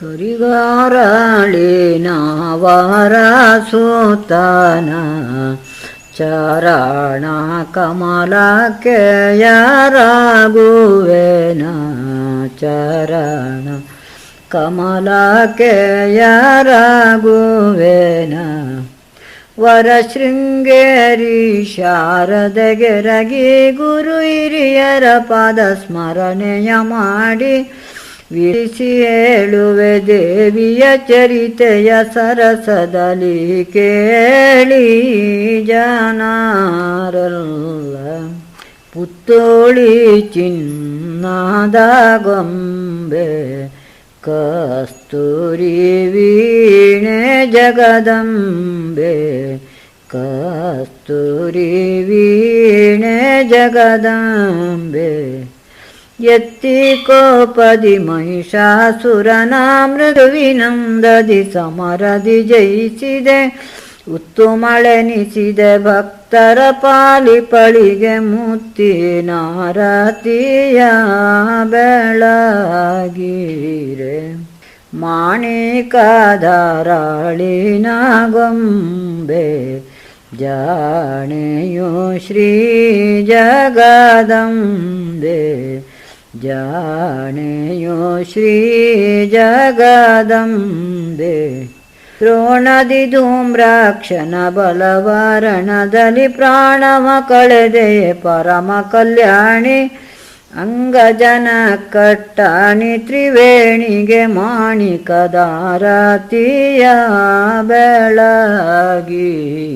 ಕರಿಗಾರಳಿನವರ ಸೂತನ. ಚರಣ ಕಮಲಕ್ಕೆ ಚರಣ ಕಮಲಕ್ಕೆ ಯಾರಾಗುವೆನ ವರ ಶೃಂಗೇರಿ ಶಾರದಗೆರಗಿ ಗುರು ಹಿರಿಯರ ಪಾದ ಸ್ಮರಣೆಯ ಮಾಡಿ ವಿರಿಸಿ ಹೇಳುವೆ ದೇವಿಯ ಚರಿತೆಯ ಸರಸದಲ್ಲಿ ಕೇಳಿ ಜನರಲ್ಲ ಪುತ್ತೋಳಿ ಚಿನ್ನದ ಗೊಂಬೆ ಕಸ್ತೂರಿ ವೀಣೆ ಜಗದಂಬೆ ಕಸ್ತೂರಿ ವೀಣೆ ಜಗದಂಬೆ ಎತ್ತಿ ಕೋಪದಿ ಮಹಿಷಾಸುರನ ಮೃದುವಿನಂದದಿ ಸಮರದಿ ಜಯಿಸಿದೆ. ಉತ್ತುಮಳೆನಿಸಿದೆ ಭಕ್ತರ ಪಾಲಿಪಳಿಗೆ ಮುತ್ತಿನಾರತಿಯ ಬೆಳಗಿರೆ. ಮಾಣಿಕಧಾರಾಳಿನ ಗೊಂಬೆ ಜಾಣೆಯು ಶ್ರೀ ಜಗದಂಬೆ. ಜಾಣೆಯೋ ಶ್ರೀ ಜಗದಂಬೆ. ದ್ರೋಣದಿ ಧೂಮ್ರಾಕ್ಷನ ಬಲವರಣದಲ್ಲಿ ಪ್ರಾಣವ ಕಳೆದೆ ಪರಮ ಕಲ್ಯಾಣಿ. ಅಂಗಜನ ಕಟ್ಟಾಣಿ ತ್ರಿವೇಣಿಗೆ ಮಾಣಿಕದಾರತಿಯ ಬೆಳಗಿ.